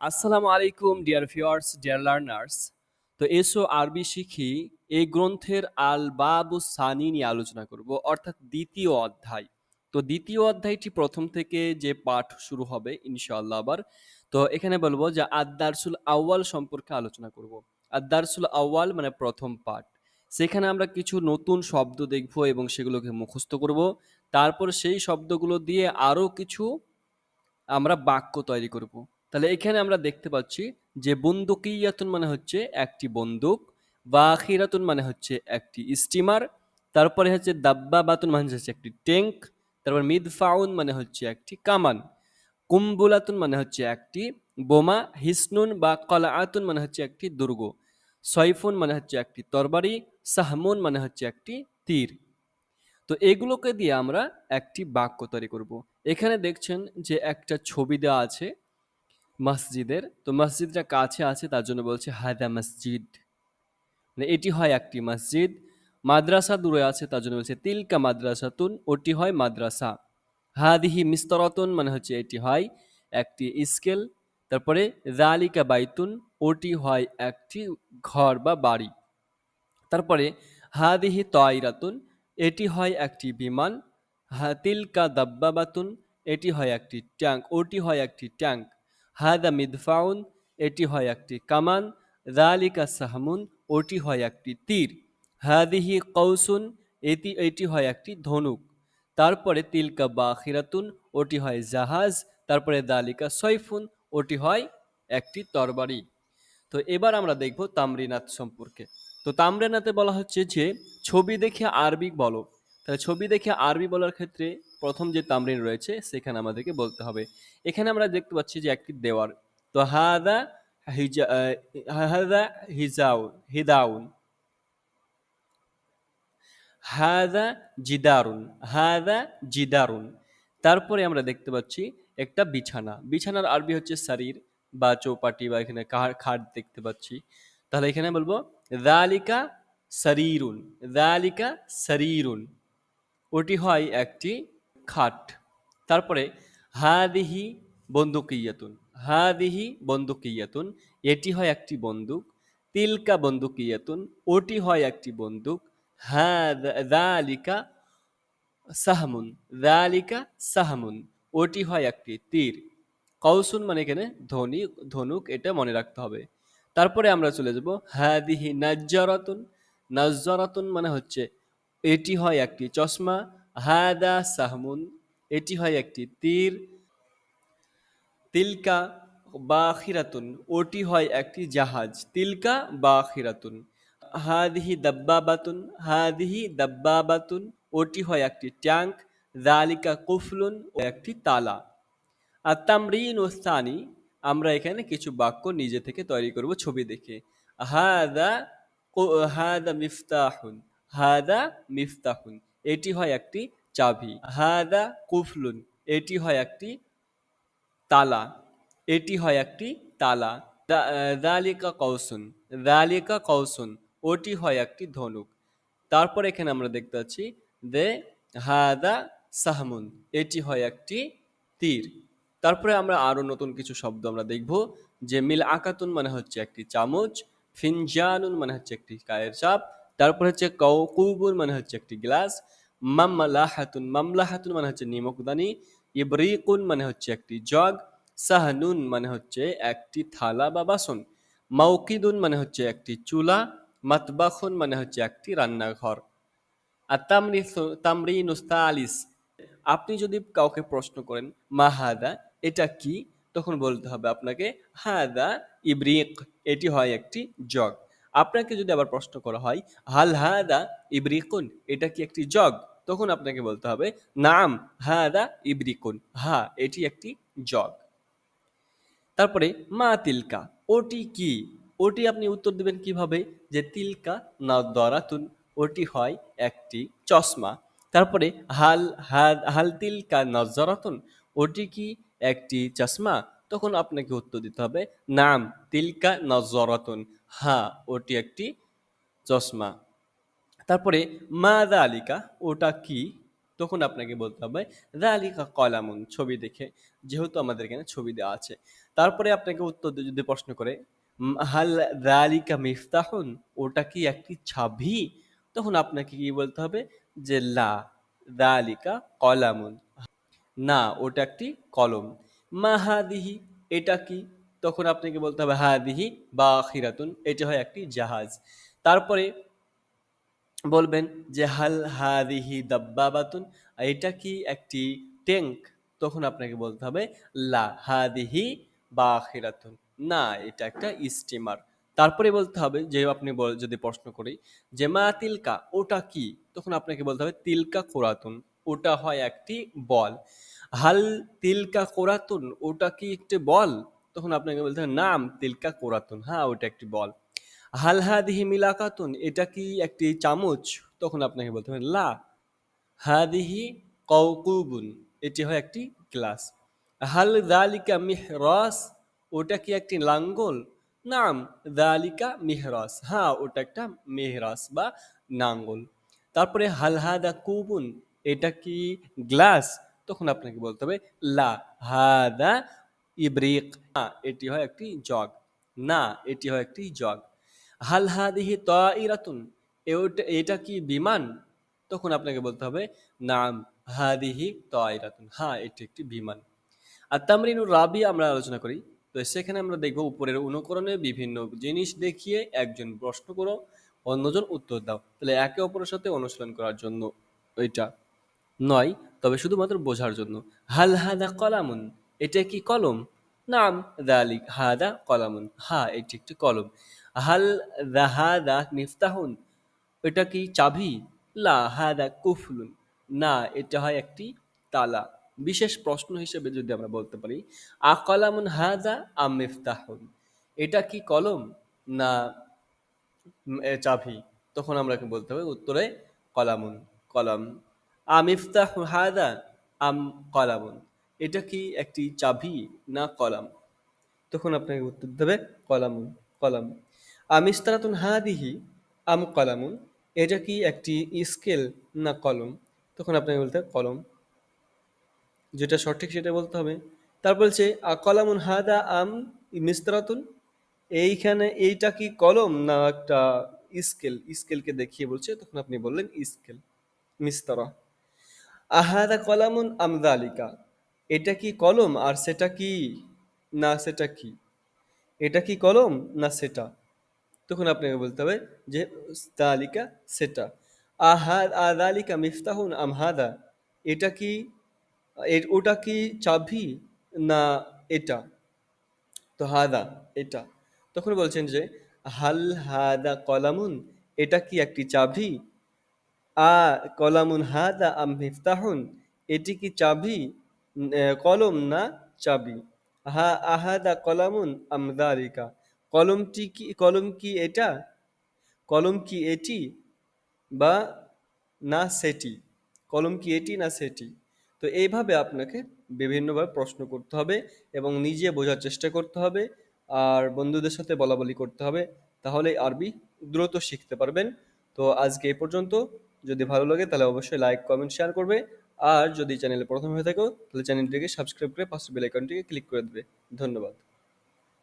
আসসালামু আলাইকুম dear viewers dear learners তো এসো আরবি শিখি এই গ্রন্থের আল বাবু সানি নিয়ে আলোচনা করব, অর্থাৎ দ্বিতীয় অধ্যায়। তো দ্বিতীয় অধ্যায়টি প্রথম থেকে যে পাঠ শুরু হবে, ইনশাআল্লাহ আবার। তো এখানে বলব যে আদারসুল আউয়াল সম্পর্কে আলোচনা করব। আদারসুল আউয়াল মানে প্রথম পাঠ। সেখানে আমরা কিছু নতুন শব্দ দেখব এবং সেগুলোকে মুখস্থ করব। তারপর সেই শব্দগুলো দিয়ে আরও কিছু আমরা বাক্য তৈরি করব। তাহলে এখানে আমরা দেখতে পাচ্ছি যে বন্দুকিয়াতুন মানে হচ্ছে একটি বন্দুক, বাখিরাতুন মানে হচ্ছে একটি স্টিমার, তারপরে হচ্ছে দাব্বা বাতুন মানে হচ্ছে একটি ট্যাঙ্ক তারপর মিদফাউন মানে হচ্ছে একটি কামান, কুম্বুলাতুন মানে হচ্ছে একটি বোমা, হিসনুন বা কলাআতুন মানে হচ্ছে একটি দুর্গ, সয়ফুন মানে হচ্ছে একটি তরবারি, সাহমুন মানে হচ্ছে একটি তীর। তো এগুলোকে দিয়ে আমরা একটি বাক্য তৈরি করব। এখানে দেখছেন যে একটা ছবি দেওয়া আছে মসজিদের, তো মসজিদটা কাছে আছে তার জন্য বলছে হায়দা মসজিদ। মানে এটি হয় একটি মসজিদ। মাদ্রাসা দূরে আছে তার জন্য বলছে তিলকা মাদ্রাসাতুন, ওটি হয় মাদ্রাসা। হাদিহি মিস্তরতুন মানে হচ্ছে এটি হয় একটি স্কেল। তারপরে জালিকা বাইতুন, ওটি হয় একটি ঘর বা বাড়ি। তারপরে হাদিহি তয়রাতুন, এটি হয় একটি বিমান। হাতিলকা দাব্বাবাতুন, এটি হয় একটি ট্যাঙ্ক, ওটি হয় একটি ট্যাঙ্ক। হাদা মিদফাউন, এটি হয় একটি কামান জালিকা সাহমুন, ওটি হয় একটি তীর। হাদিহি কৌসুন এটি এটি হয় একটি ধনুক। তারপরে তিলকা বাখিরাতুন, ওটি হয় জাহাজ। তারপরে দালিকা সৈফুন, ওটি হয় একটি তরবারি। তো এবার আমরা দেখব তামরিনাথ সম্পর্কে। তো তামরিনাথে বলা হচ্ছে যে, ছবি দেখে আরবি বলো। তাহলে ছবি দেখে আরবি বলার ক্ষেত্রে প্রথম যে তামরিন রয়েছে, সেখানে আমাদেরকে বলতে হবে। এখানে আমরা দেখতে পাচ্ছি যে একটি দেওয়ার তো হাদা হিজা হাদা হিজাউন হিদাউন। হাদা জিদারুন হাদা জিদারুন। তারপরে আমরা দেখতে পাচ্ছি একটা বিছানা। বিছানার আরবি হচ্ছে শারীর বা চৌপাটি বা এখানে খাট দেখতে পাচ্ছি। তাহলে এখানে বলব, দালিকা শরীরুন দালিকা শরীরুন ওটি হয় একটি খাট। তারপরে, হাদিহি বন্দুকিয়াতুন হাদিহি বন্দুকিয়াতুন, এটি হয় একটি বন্দুক, তিলকা বন্দুকিয়াতুন, ওটি হয় একটি বন্দুক হাদিকা সাহমুন দালিকা সাহমুন, ওটি হয় একটি তীর। কৌসুন মানে এখানে ধনী ধনুক, এটা মনে রাখতে হবে। তারপরে আমরা চলে যাব, হাদিহি নাজ্জারাতুন নাজ্জারাতুন মানে হচ্ছে, এটি হয় একটি চশমা হাদা সাহমুন, এটি হয় একটি তীর। তিলকা বাখিরাতুন, ওটি হয় একটি জাহাজ। তিলকা বা বাখিরাতুন, হাদিহি দাব্বাবাতুন হাদিহি দাব্বাবাতুন, ওটি হয় একটি ট্যাঙ্ক। জালিকা কুফলুন, ও একটি তালা। আর তামরিন ও স্থানি আমরা এখানে কিছু বাক্য নিজে থেকে তৈরি করব ছবি দেখে। হাদা হাদা মিফতাহুন হাদা মিফতাহুন। এটি হয় একটি চাবি। হাদা কুফলুন, এটি হয় একটি তালা, এটি হয় একটি তালা। দালিকা কৌসুন দালিকা কৌসুন ওটি হয় একটি ধনুক। তারপর এখানে আমরা দেখতে পাচ্ছি দে হাদা সাহমুন, এটি হয় একটি তীর। তারপরে আমরা আরও নতুন কিছু শব্দ আমরা দেখব, যে মিল আকাতুন মানে হচ্ছে একটি চামচ, ফিনজানুন মানে হচ্ছে একটি কায়ের চাপ তারপর হচ্ছে কৌকুবুন মানে হচ্ছে একটি গ্লাস, মামলাহাতুন মামলাহাতুন মানে হচ্ছে নিমকদানি, ইবরিকুন মানে হচ্ছে একটি জগ, সাহনুন মানে হচ্ছে একটি থালা বা বাসন, মাউকিদুন মানে হচ্ছে একটি চুলা, মাতবাখুন মানে হচ্ছে একটি রান্নাঘর। আর তামরি তামরি নুস্তা তামরিনুস্তালিস আপনি যদি কাউকে প্রশ্ন করেন, মা হাদা, এটা কি? তখন বলতে হবে আপনাকে, হাদা ইব্রিক, এটি হয় একটি জগ। আপনাকে যদি আবার প্রশ্ন করা হয়, হাল হাদা ইব্রিকুন? এটা কি একটি জগ? তখন আপনাকে বলতে হবে, নাম হাদা ইব্রিকুন। হা, এটি একটি জগ। তারপরে, মা তিলকা। ওটি কি? ওটি আপনি উত্তর দিবেন কীভাবে? যে তিলকা নদরাতুন, ওটি হয় একটি চশমা। তারপরে, হাল হাল তিলকা নজরাতুন ওটি কি একটি চশমা? তখন আপনাকে উত্তর দিতে হবে, নাম তিলকা নজরাতুন হ্যাঁ ওটি একটি চশমা। তারপরে, মা দা আলিকা ওটা কি? তখন আপনাকে বলতে হবে দালিকা কলামুন। ছবি দেখে, যেহেতু আমাদের এখানে ছবি দেওয়া আছে। তারপরে আপনাকে উত্তর যদি প্রশ্ন করে, হাল দালিকা মিফতাহুন? ওটা কি একটি ছাবি? তখন আপনাকে কি বলতে হবে, যে লা দালিকা কলামুন। না, ওটা একটি কলম। মা হাদিহি, এটা কি? তখন আপনাকে বলতে হবে হাদিহি বা খিরাতুন এটা হয় একটি জাহাজ। তারপরে বলবেন যে হাল হাদিহি দাব্বাবাতুন, এটা কি একটি ট্যাঙ্ক? তখন আপনাকে বলতে হবে লা হাদিহি বা খিরাতুন না, এটা একটা স্টিমার। তারপরে বলতে হবে যে আপনি বল- যদি প্রশ্ন করি, যে মা তিলকা, ওটা কি? তখন আপনাকে বলতে হবে তিলকা কোরাতুন ওটা হয় একটি বল। হাল তিলকা কোরাতুন, ওটা কি একটি বল? তখন আপনাকে বলতে হবে, নাম তিলকা কোরাতুন। হ্যাঁ ওটা একটি বল। হাল হাদিহি মিলাকাতুন, এটা কি একটি চামচ? তখন আপনাকে বলতে হবে, লা। হাদিহি কৌকুবুন এটি হয় একটি গ্লাস। হাল দালিকা মিহরাস, ওটা কি একটি লাঙ্গল? নাম দালিকা মিহরাস। হ্যাঁ ওটা একটা মেহরাস বা নাঙ্গল। তারপরে হাল হাদা কুবুন, এটা কি গ্লাস? তখন আপনাকে বলতে হবে, লা হাদা ইব্রিক, না, এটি হয় একটি জগ, না, এটি হয় একটি জগ। হাল হাদিহি তাইরাতুন এটা কি বিমান? তখন আপনাকে বলতে হবে, নাম হাদিহি তাইরাতুন হ্যাঁ এটি একটি বিমান। আর তামরিনুর রাবি আমরা আলোচনা করি, তো সেখানে আমরা দেখব উপরের অনুকরণে বিভিন্ন জিনিস দেখিয়ে একজন প্রশ্ন করো, অন্যজন উত্তর দাও। তাহলে একে অপরের সাথে অনুশীলন করার জন্য ওইটা নয়, তবে শুধুমাত্র বোঝার জন্য। হাল হাদা কলামুন, এটা কি কলম? নাম, দালিক হাদা কলামুন। হা, এটি একটি কলম। হাল হাদা মিফতাহুন, এটা কি চাবি? লা হাদা কুফলুন, না, এটা হয় একটি তালা। বিশেষ প্রশ্ন হিসেবে যদি আমরা বলতে পারি, আ আকলামুন হাদা আম মিফতাহুন, এটা কি কলম? না চাবি। তখন আমরা বলতে হবে? উত্তরে কলামুন, কলম। আম ইফতাহ হাদা, আম কলামুন। এটা কি একটি চাবি না কলাম? তখন আপনাকে উত্তর দেবে, কলামুন, কলাম। আমিস্তারাতুন হাদিহি, আম কলামুন। এটা কি একটি স্কেল না কলম? তখন আপনাকে বলতে কলম। যেটা সঠিক সেটা বলতে হবে। তারপর বলছে কলামুন হাদা, আম মিস্তারাতুন এইখানে এইটা কি কলম না একটা স্কেল? স্কেলকে দেখিয়ে বলছে, তখন আপনি বললেন স্কেল মিস্তারা আহাদা কলামুন আম দালিকা? এটা কি কলম আর সেটা কি না সেটা কি? এটা কি কলম না সেটা? তখন আপনাকে বলতে হবে যে দালিকা সেটা। আহাদ আদালিকা মিফতাহুন আমহাদা এটা কি ওটা কি চাবি না এটা? তো হাদা, এটা। তখন বলছেন যে হাল হাদা কলামুন? এটা কি একটি চাবি আ কলামুন হাদা আম মিফতাহুন? এটি কি চাবি? কলম না চাবি? হা আহাদা কলামুন আম দালিকা কলমটি কি, কলম কি এটা? কলম কি এটি বা না সেটি? কলম কি এটি না সেটি? তো এইভাবে আপনাকে বিভিন্নভাবে প্রশ্ন করতে হবে এবং নিজে বোঝার চেষ্টা করতে হবে। আর বন্ধুদের সাথে বলা বলি করতে হবে। তাহলে আরবি দ্রুত শিখতে পারবেন। তো আজকে এই পর্যন্ত। যদি ভালো লাগে, তাহলে অবশ্যই লাইক কমেন্ট শেয়ার করবে। আর যদি চ্যানেলে প্রথম হয়ে থাকো, তাহলে চ্যানেলটিকে সাবস্ক্রাইব করে পাশে বেল আইকনটিকে ক্লিক করে দেবে। ধন্যবাদ।